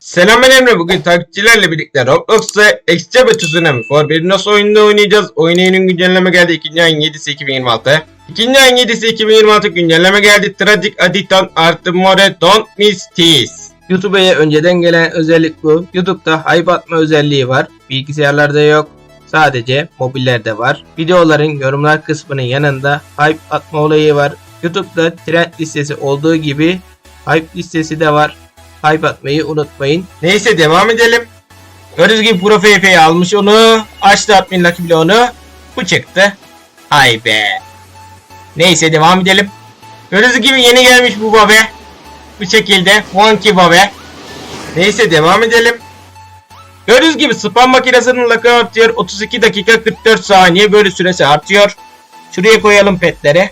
Selam ben Emre. Bugün takipçilerle birlikte Roblox'ta Extra ve Tsunami For bir nasıl oyunda oynayacağız. Oyun yayının güncelleme geldi. 2. ayın 7'si 2026. 2. ayın 7'si 2026 güncelleme geldi. Tragic Addiction artı More Don't Miss Tease. YouTube'a önceden gelen özellik bu. YouTube'da hype atma özelliği var. Bilgisayarlarda yok. Sadece mobillerde var. Videoların yorumlar kısmının yanında hype atma olayı var. YouTube'da trend listesi olduğu gibi hype listesi de var. Hype atmayı unutmayın. Neyse devam edelim. Gördüğünüz gibi Pro FF'yi almış onu. Açtı admin Lucky Block'unu. Bu çıktı. Hay be. Neyse devam edelim. Gördüğünüz gibi yeni gelmiş bu babe. Bu şekilde. Funky babe. Neyse devam edelim. Gördüğünüz gibi spam makinesinin lakı artıyor. 32 dakika 44 saniye böyle süresi artıyor. Şuraya koyalım petleri.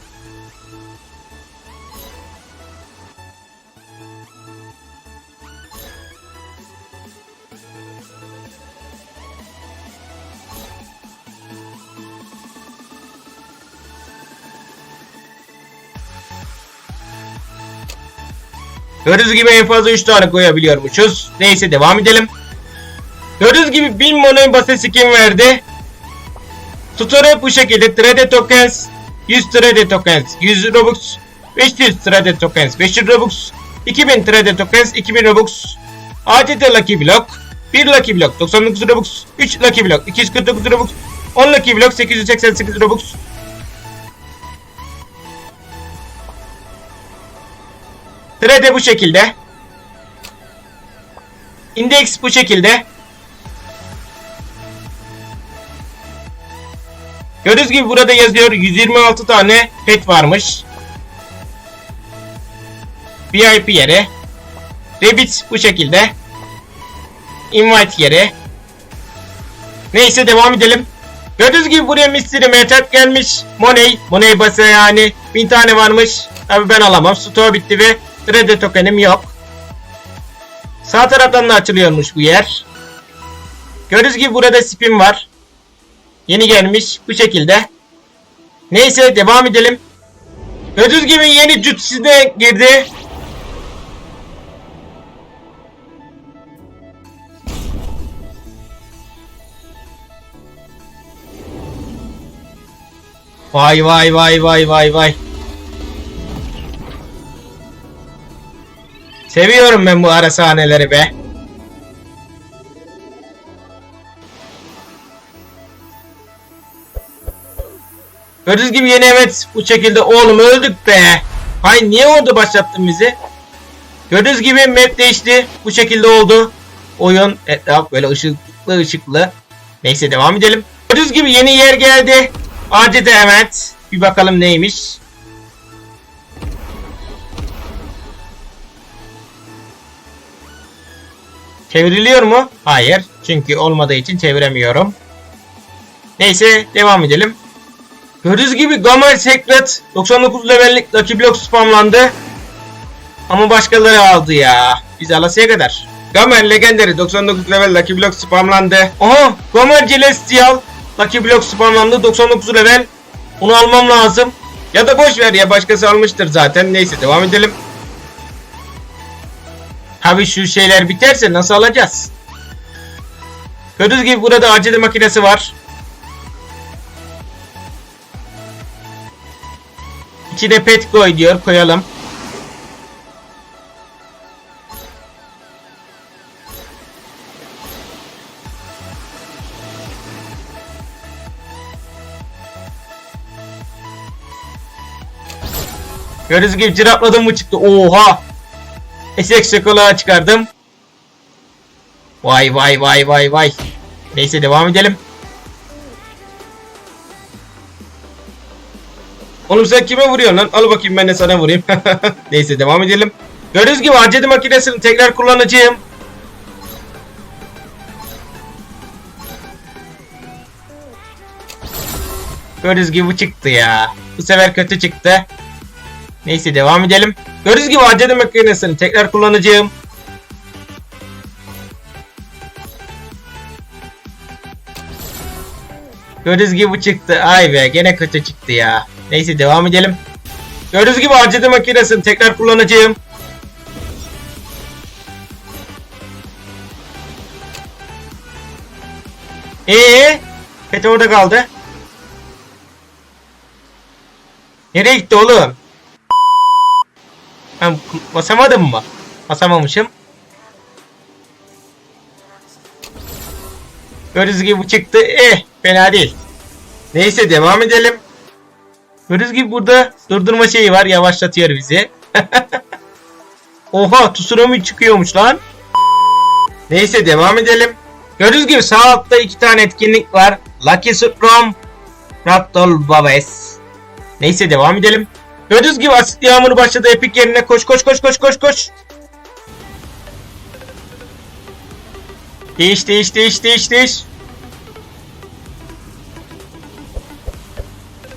Gördüğünüz gibi en fazla 3 tane koyabiliyormuşuz. Neyse devam edelim. Gördüğünüz gibi 1000 monoin basit skin verdi. Tutarı bu şekilde. Trade tokens 100 trade tokens 100 robux 500 trade tokens 500 robux 2000 trade tokens 2000 robux ADT lucky block 1 lucky block 99 robux 3 lucky block 249 robux 10 lucky block 888 robux Trade bu şekilde. Index bu şekilde. Gördüğünüz gibi burada yazıyor 126 tane pet varmış. VIP yeri. Rabbit bu şekilde. Invite yeri. Neyse devam edelim. Gördüğünüz gibi buraya Mystery Metap gelmiş. Money. Money basa yani. Bin tane varmış. Tabi ben alamam. Store bitti ve Trade tokenim yok. Sağ taraftan da açılıyormuş bu yer. Gördüğünüz gibi burada spin var. Yeni gelmiş bu şekilde. Neyse devam edelim. Gördüğünüz gibi yeni jutsu de girdi. Vay vay vay vay vay vay. Seviyorum ben bu ara sahneleri be. Gördüğünüz gibi yeni evet bu şekilde oğlum öldük be. Hay niye orada başlattın bizi? Gördüğünüz gibi map değişti. Bu şekilde oldu. Oyun etraf böyle ışıklı ışıklı. Neyse devam edelim. Gördüğünüz gibi yeni yer geldi. ACD evet. Bir bakalım neymiş. Çevriliyor mu? Hayır. Çünkü olmadığı için çeviremiyorum. Neyse devam edelim. Gördüğünüz gibi Gamer Secret 99 levellik Lucky Block spamlandı. Ama başkaları aldı ya. Biz alasıya kadar. Gamer Legendary 99 level Lucky Block spamlandı. Aha Gamer Celestial Lucky Block spamlandı 99 level. Onu almam lazım. Ya da boş ver ya başkası almıştır zaten. Neyse devam edelim. Tabi şu şeyler biterse nasıl alacağız? Gördüğünüz gibi burada acil makinesi var. İçine pet koy diyor. Koyalım. Gördüğünüz gibi cirapladım mı çıktı. Oha! SX şokolağı çıkardım. Vay vay vay vay vay. Neyse devam edelim. Oğlum sen kime vuruyorsun lan? Al bakayım ben de sana vurayım. Neyse devam edelim. Gördüğünüz gibi acedi makinesini tekrar kullanacağım. Gördüğünüz gibi bu çıktı ya. Bu sefer kötü çıktı. Neyse devam edelim. Gördüğünüz gibi acedi makinesini tekrar kullanacağım. Gördüğünüz gibi bu çıktı. Ay be gene kötü çıktı ya. Neyse devam edelim. Gördüğünüz gibi harcadı makinesini tekrar kullanacağım. Ee, Pete orada kaldı. Nereye gitti oğlum? Ben basamadım mı? Basamamışım. Gördüğünüz gibi bu çıktı. Eh fena değil. Neyse devam edelim. Gördüğünüz gibi burada durdurma şeyi var. Yavaşlatıyor bizi. Oha tsunami çıkıyormuş lan. Neyse devam edelim. Gördüğünüz gibi sağ altta iki tane etkinlik var. Lucky Strom, Raptol Babes. Neyse devam edelim. Gördüğünüz gibi asit yağmuru başladı. Epic yerine koş koş koş koş koş koş. Değiş değiş değiş değiş değiş.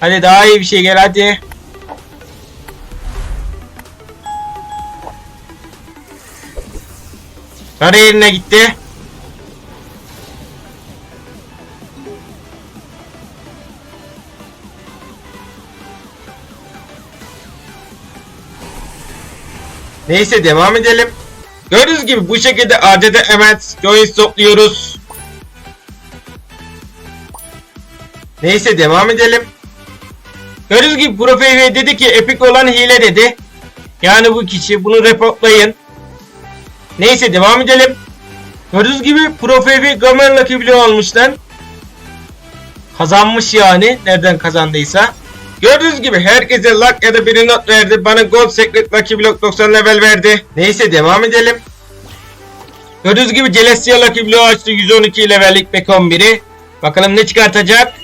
Hadi daha iyi bir şey gel hadi. Sarı yerine gitti. Neyse devam edelim. Gördüğünüz gibi bu şekilde ADD Emmet Joins topluyoruz. Neyse devam edelim. Gördüğünüz gibi Profevi dedi ki Epic olan hile dedi. Yani bu kişi bunu reportlayın. Neyse devam edelim. Gördüğünüz gibi Profevi Gamer Lucky almış lan. Kazanmış yani. Nereden kazandıysa. Gördüğünüz gibi herkese luck ya da bir not verdi. Bana Gold Secret Lucky Block 90 level verdi. Neyse devam edelim. Gördüğünüz gibi Celestia Lucky Block açtı 112 levellik Back 11'i. Bakalım ne çıkartacak.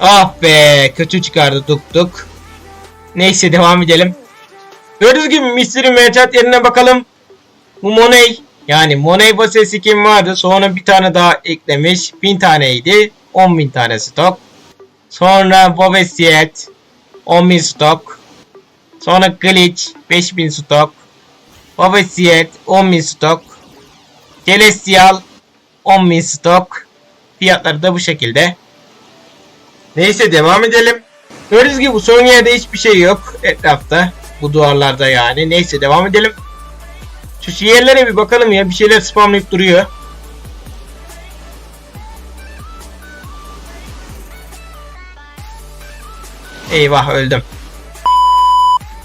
Ah be kötü çıkardı tuk tuk. Neyse devam edelim. Gördüğünüz gibi Mystery Merchant yerine bakalım. Bu Money yani Money basesi skin vardı. Sonra bir tane daha eklemiş. 1000 taneydi. 10.000 tane stok. Sonra Bobesiet 10.000 stok. Sonra Glitch 5000 stok. Bobesiet 10.000 stok. Celestial 10.000 stok. Fiyatları da bu şekilde. Neyse devam edelim. Gördüğünüz gibi bu son yerde hiçbir şey yok etrafta. Bu duvarlarda yani. Neyse devam edelim. Şu yerlere bir bakalım ya. Bir şeyler spamlayıp duruyor. Eyvah öldüm.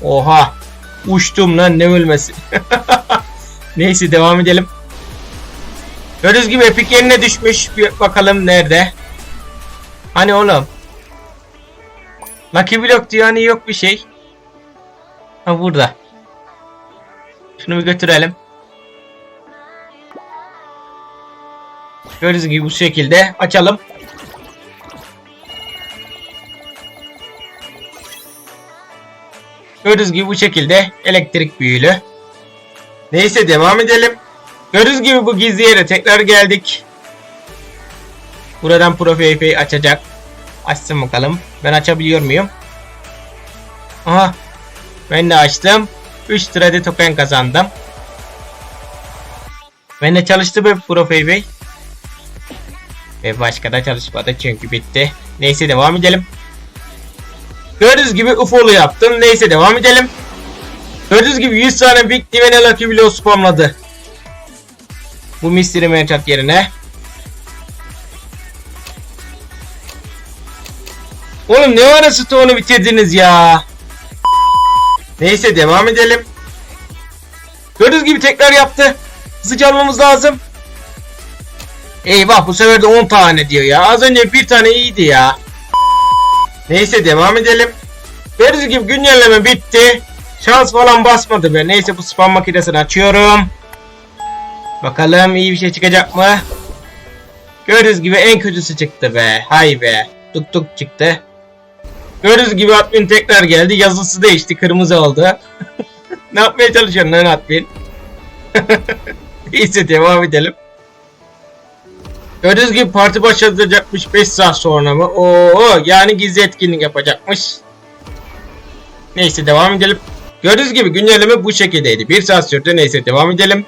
Oha. Uçtum lan ne ölmesi. Neyse devam edelim. Gördüğünüz gibi Epic yerine düşmüş. Bir bakalım nerede. Hani oğlum. Lucky Block diyor hani yok bir şey. Ha burada. Şunu bir götürelim. Gördüğünüz gibi bu şekilde açalım. Gördüğünüz gibi bu şekilde elektrik büyülü. Neyse devam edelim. Gördüğünüz gibi bu gizli yere tekrar geldik. Buradan Profeyfe'yi açacak. Açsın bakalım. Ben açabiliyor muyum? Aha. Ben de açtım. 3 trade token kazandım. Ben de çalıştı be Profey Ve başka da çalışmadı çünkü bitti. Neyse devam edelim. Gördüğünüz gibi UFO'lu yaptım. Neyse devam edelim. Gördüğünüz gibi 100 tane Big Divine Lucky Blow spamladı. Bu Mystery Merchant yerine. Oğlum ne ara stoğunu bitirdiniz ya. Neyse devam edelim. Gördüğünüz gibi tekrar yaptı. Hızlıca almamız lazım. Eyvah bu sefer de 10 tane diyor ya. Az önce bir tane iyiydi ya. Neyse devam edelim. Gördüğünüz gibi güncelleme bitti. Şans falan basmadı be. Neyse bu spam makinesini açıyorum. Bakalım iyi bir şey çıkacak mı? Gördüğünüz gibi en kötüsü çıktı be. Hay be. Tuk tuk çıktı. Gördüğünüz gibi admin tekrar geldi. Yazısı değişti. Kırmızı oldu. ne yapmaya çalışıyorsun lan admin? Neyse devam edelim. Gördüğünüz gibi parti başlatacakmış 5 saat sonra mı? Oo yani gizli etkinlik yapacakmış. Neyse devam edelim. Gördüğünüz gibi güncelleme bu şekildeydi. 1 saat sürdü. Neyse devam edelim.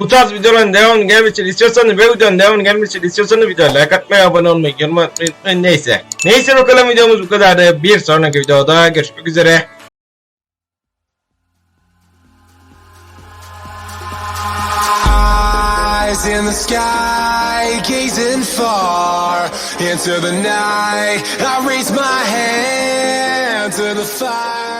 Bu tarz videoların devamını gelmesini istiyorsanız ve videonun devamını gelmesini istiyorsanız videoya like atmayı, abone olmayı, yorum atmayı unutmayın. Neyse. Neyse bakalım videomuz bu kadardı. Bir sonraki videoda görüşmek üzere. İn the sky, gazing far into the night. I raise my hand to the fire.